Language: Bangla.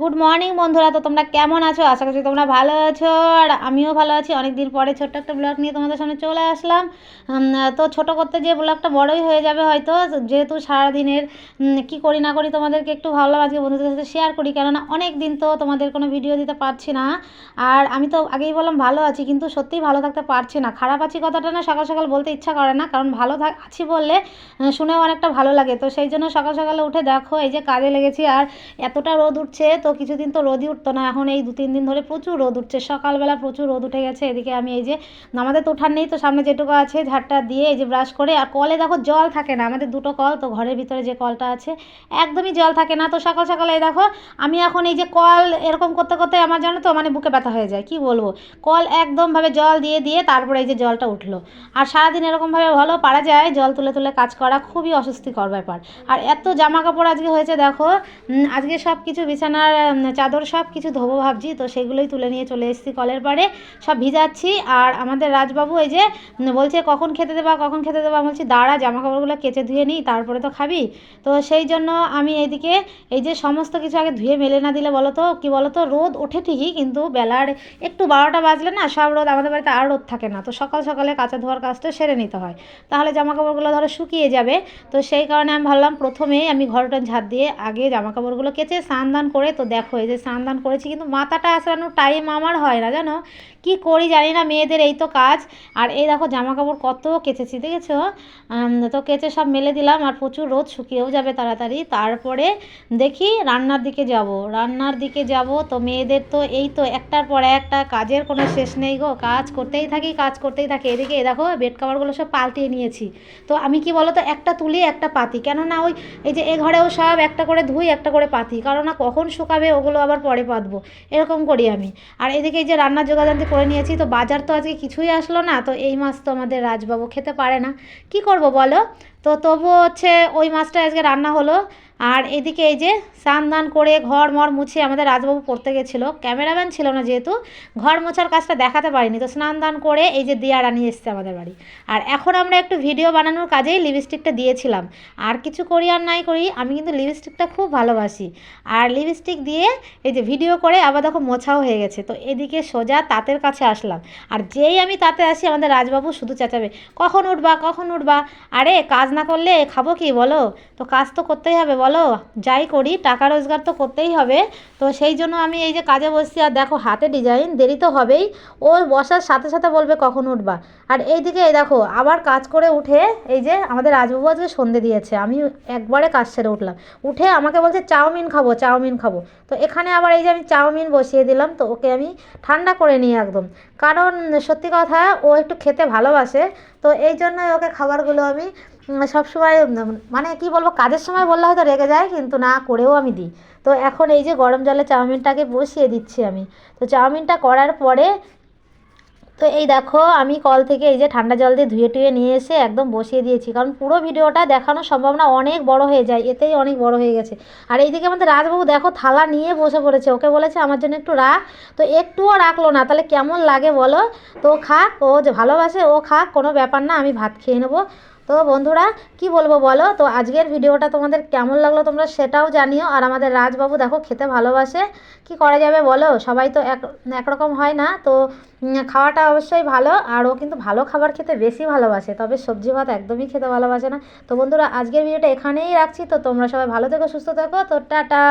গুড মর্নিং বন্ধুরা। তো তোমরা কেমন আছো? আশা করছি তোমরা ভালো আছো। আর আমিও ভালো আছি। অনেক দিন পরে ছোট্ট একটা ব্লগ নিয়ে তোমাদের সামনে চলে আসলাম। তো ছোট করতে যে ব্লগটা বড়ই হয়ে যাবে হয়তো, যেহেতু সারাদিনের কি করি না করি তোমাদেরকে একটু ভাবলাম আজকে বন্ধুদের সাথে শেয়ার করি, কেননা অনেক দিন তো তোমাদের কোনো ভিডিও দিতে পারছি না। আর আমি তো আগেই বললাম ভালো আছি, কিন্তু সত্যিই ভালো থাকতে পারছি না। খারাপ আছি কথাটা না, সকাল সকাল বলতে ইচ্ছা করে না, কারণ ভালো থাক আছি বললে শুনেও অনেকটা ভালো লাগে। তো সেই জন্য সকাল সকালে উঠে দেখো, এই যে কাজে লেগেছি, আর এতটা রোদ উঠছে তো কিছুদিন তো রোদই উঠতো না, এখন এই দু তিন দিন ধরে প্রচুর রোদ উঠছে, সকালবেলা প্রচুর রোদ উঠে গেছে, এদিকে আমি এই যে আমাদের তো উঠান নেই তো, সামনে যেটুকু আছে ঝাড়টা দিয়ে এই যে ব্রাশ করে, আর কলে দেখো জল থাকে না, আমাদের দুটো কল, তো ঘরের ভিতরে যে কলটা আছে, একদমই জল থাকে না, তো সকাল সকালে এই দেখো, আমি এখন এই যে কল এরকম করতে করতে আমার জানো তো মানে বুকে ব্যথা হয়ে যায়, কি বলব? কল একদমভাবে জল দিয়ে দিয়ে তারপরে এই যে জলটা উঠল, আর সারাদিন এরকমভাবে ভালো পারা যায়, জল তুলে তুলে কাজ করা খুবই অস্বস্তিকর ব্যাপার, আর এত জামা কাপড় আজকে হয়েছে দেখো আজকে সব কিছু বিছানার চাদর সব কিছু ধোবো ভাবছি, তো সেগুলোই তুলে নিয়ে চলে এসেছি কলের পাড়ে। সব ভিজাচ্ছি, আর আমাদের রাজবাবু এই যে বলছে কখন খেতে দেবা, কখন খেতে দেবা? বলছি, দাঁড়া জামা কাপড়গুলো কেচে ধুয়ে নিই, তারপরে তো খাবি। তো সেই জন্য আমি এইদিকে, এই যে সমস্ত কিছু আগে ধুয়ে মেলে না দিলে বলো তো, কী বলো তো, রোদ ওঠে ঠিকই, কিন্তু বেলার একটু বারোটা বাজলে না, সব রোদ আমাদের বাড়িতে আর রোদ থাকে না। তো সকাল সকালে কাঁচা ধোয়ার কাজটা সেরে নিতে হয়। তাহলে জামা কাপড়গুলো ধরো শুকিয়ে যাবে। তো সেই কারণে আমি ভাবলাম, প্রথমেই আমি ঘরটা ঝাঁট দিয়ে আগে জামা কাপড়গুলো কেচে স্নান দান করে তো দেখো, এই যে স্নান দান করেছি, কিন্তু মাথাটা আসলানোর টাইম আমার হয় না, জানো? কি করি জানি না, মেয়েদের এই তো কাজ। আর এই দেখো জামা কাপড় কত কেচেছি, দেখেছ? তো কেচে সব মেলে দিলাম, আর প্রচুর রোদ শুকিয়েও যাবে তাড়াতাড়ি। তারপরে দেখি রান্নার দিকে যাব। রান্নার দিকে যাব তো, মেয়েদের তো এই তো একটার পর একটা কাজের কোনো শেষ নেই গো। কাজ করতেই থাকি, কাজ করতেই থাকি। এদিকে এ দেখো, বেড কাভারগুলো সব পাল্টিয়ে নিয়েছি। তো আমি কি বলো তো একটা তুলি, একটা পাতি। কেননা ওই, এই যে এ ঘরেও সব একটা করে ধুই, একটা করে পাতি। কারণ না, কখন শুকাবে ওগুলো আবার পরে পাতবো। এরকম করি আমি। আর এদিকে এই যে রান্নার যোগাযান্তি করে নিয়েছি, তো বাজার তো আজকে কিছুই আসলো না, তো এই মাছ তো আমাদের রাজবাবু খেতে পারে না। কি করব বলো? তো তবুও হচ্ছে ওই মাছটা আজকে রান্না হলো। আর এদিকে এই যে স্নান দান করে ঘর মর মুছে আমাদের রাজবাবু পড়তে গেছিল। ক্যামেরাম্যান ছিল না যেহেতু, ঘর মোছার কাজটা দেখাতে পারিনি, তো স্নান দান করে এই যে দিয়ারা নিয়ে এসছে আমাদের বাড়ি। আর এখন আমরা একটু ভিডিও বানানোর কাজেই লিপস্টিকটা দিয়েছিলাম। আর কিছু করি আর নাই করি, আমি কিন্তু লিপস্টিকটা খুব ভালোবাসি। আর লিপস্টিক দিয়ে এই যে ভিডিও করে আবার দেখো মোছাও হয়ে গেছে। তো এদিকে সোজা তাঁতের কাছে আসলাম। আর যেই আমি তাতে আসি, আমাদের রাজবাবু শুধু চেঁচাবে, কখন উঠবা কখন উঠবা? আরে, কাজ না করলে খাব কি বলো? তো কাজ তো করতেই হবে বলো, যাই করি, টাকা রোজগার তো করতেই হবে। তো সেই জন্য আমি এই যে কাজে বসছি, আর দেখো হাতে ডিজাইন দেরি তো হবেই। ও বসার সাথে সাথে বলবে কখন উঠবা। আর এইদিকে এই দেখো, আবার কাজ করে উঠে এই যে আমাদের রাজবাবু আজকে সন্ধে দিয়েছে, আমি একবারে কাজ সেরে উঠলাম। উঠে আমাকে বলছে, চাউমিন খাব চাউমিন খাব। তো এখানে আবার এই যে আমি চাউমিন বসিয়ে দিলাম, তো ওকে আমি ঠান্ডা করে নিই একদম। কারণ সত্যি কথা, ও একটু খেতে ভালোবাসে, তো এই জন্যই ওকে খাবারগুলো আমি সবসময় মানে কি বলব, কাজের সময় বললে হয়তো রেগে যায়, কিন্তু না, করেও আমি দিই। তো এখন এই যে গরম জলে চাউমিনটাকে বসিয়ে দিচ্ছি আমি। তো চাউমিনটা করার পরে, তো এই দেখো, আমি কল থেকে এই যে ঠান্ডা জল দিয়ে ধুয়ে টুয়ে নিয়ে এসে একদম বসিয়ে দিয়েছি। কারণ পুরো ভিডিওটা দেখানো সম্ভব না, অনেক বড় হয়ে যায়, এতেই অনেক বড় হয়ে গেছে। আর এইদিকে আমাদের রাজবাবু দেখো, থালা নিয়ে বসে পড়েছে। ওকে বলেছে, আমার জন্য একটু রাখ। তো একটুও রাখল না, তাহলে কেমন লাগে বলো? তো খাক, ও যে ভালোবাসে, ও খাক, কোনো ব্যাপার না, আমি ভাত খেয়ে নেব। তো বন্ধুরা, কি বলব বলো? তো আজকের ভিডিওটা তোমাদের কেমন লাগল তোমরা সেটাও জানিও। আর আমাদের রাজবাবু দেখো খেতে ভালোবাসে। কি করা যাবে বলো? সবাই তো এক, একরকম হয় না। তো খাওয়াটা অবশ্যই ভালো। আর ও কিন্তু ভালো খাবার খেতে বেশি ভালোবাসে। তবে সবজি ভাত একদমই খেতে ভালোবাসে না। তো বন্ধুরা, আজকের ভিডিওটা এখানেই রাখছি। তো তোমরা সবাই ভালো থেকো, সুস্থ থেকো। তো টাটা।